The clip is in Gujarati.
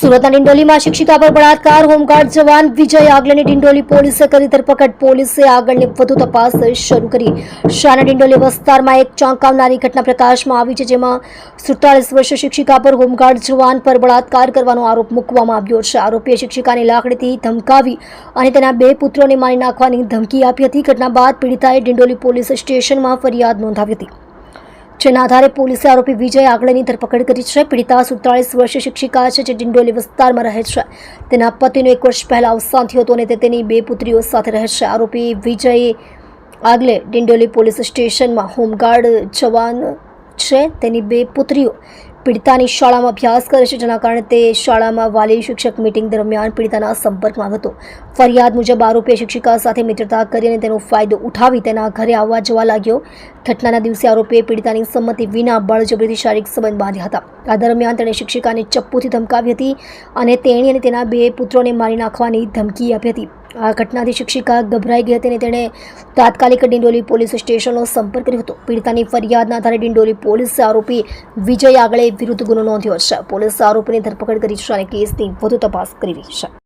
સુરતના ડિંડોલીમાં શિક્ષિકા પર બળાત્કાર. હોમગાર્ડ જવાન વિજય આગલની ડિંડોલી પોલીસે કરી ધરપકડ. પોલીસે આગળની વધુ તપાસ શરૂ કરી. શાના ડિંડોલી વિસ્તારમાં એક ચોંકાવનારી ઘટના પ્રકાશમાં આવી છે, જેમાં સુડતાલીસ વર્ષ શિક્ષિકા પર હોમગાર્ડ જવાન પર બળાત્કાર કરવાનો આરોપ મૂકવામાં આવ્યો છે. આરોપીએ શિક્ષિકાની લાકડીથી ધમકાવી અને તેના બે પુત્રોને મારી નાખવાની ધમકી આપી હતી. ઘટના બાદ પીડિતાએ ડિંડોલી પોલીસ સ્ટેશનમાં ફરિયાદ નોંધાવી હતી. જેના આધારે પોલીસે આરોપી વિજય આગળની ધરપકડ કરી છે. પીડિતા સુડતાલીસ વર્ષીય શિક્ષિકા છે જે ડિંડોલી વિસ્તારમાં રહે છે. તેના પતિનું એક વર્ષ પહેલા અવસાન થયું હતું અને તે તેની બે પુત્રીઓ સાથે રહે છે. આરોપી વિજય આગલે ડિંડોલી પોલીસ સ્ટેશનમાં હોમગાર્ડ જવાન છે. તેની બે પુત્રીઓ પીડિતાની શાળામાં અભ્યાસ કરે છે. જેના કારણે તે શાળામાં વાલી શિક્ષક મિટિંગ દરમિયાન પીડિતાના સંપર્કમાં હતો. ફરિયાદ મુજબ આરોપીએ શિક્ષિકા સાથે મિત્રતા કરી અને તેનો ફાયદો ઉઠાવી તેના ઘરે આવવા જવા લાગ્યો. ઘટનાના દિવસે આરોપીએ પીડિતાની સંમતિ વિના બળજબરીથી શારીરિક સંબંધ બાંધ્યા હતા. આ દરમિયાન તેણે શિક્ષિકાને ચપ્પુથી ધમકાવી હતી અને તેણી અને તેના બે પુત્રોને મારી નાખવાની ધમકી આપી હતી. આ ઘટનાથી શિક્ષિકા ગભરાઈ ગઈ હતી અને તેણે તાત્કાલિક ડિંડોલી પોલીસ સ્ટેશનનો સંપર્ક કર્યો હતો. પીડિતાની ફરિયાદના આધારે ડિંડોલી પોલીસે આરોપી વિજય આગળ વિરુદ્ધ ગુનો નોંધ્યો છે. પોલીસે આરોપીની ધરપકડ કરી છે અને કેસની વધુ તપાસ કરી રહી છે.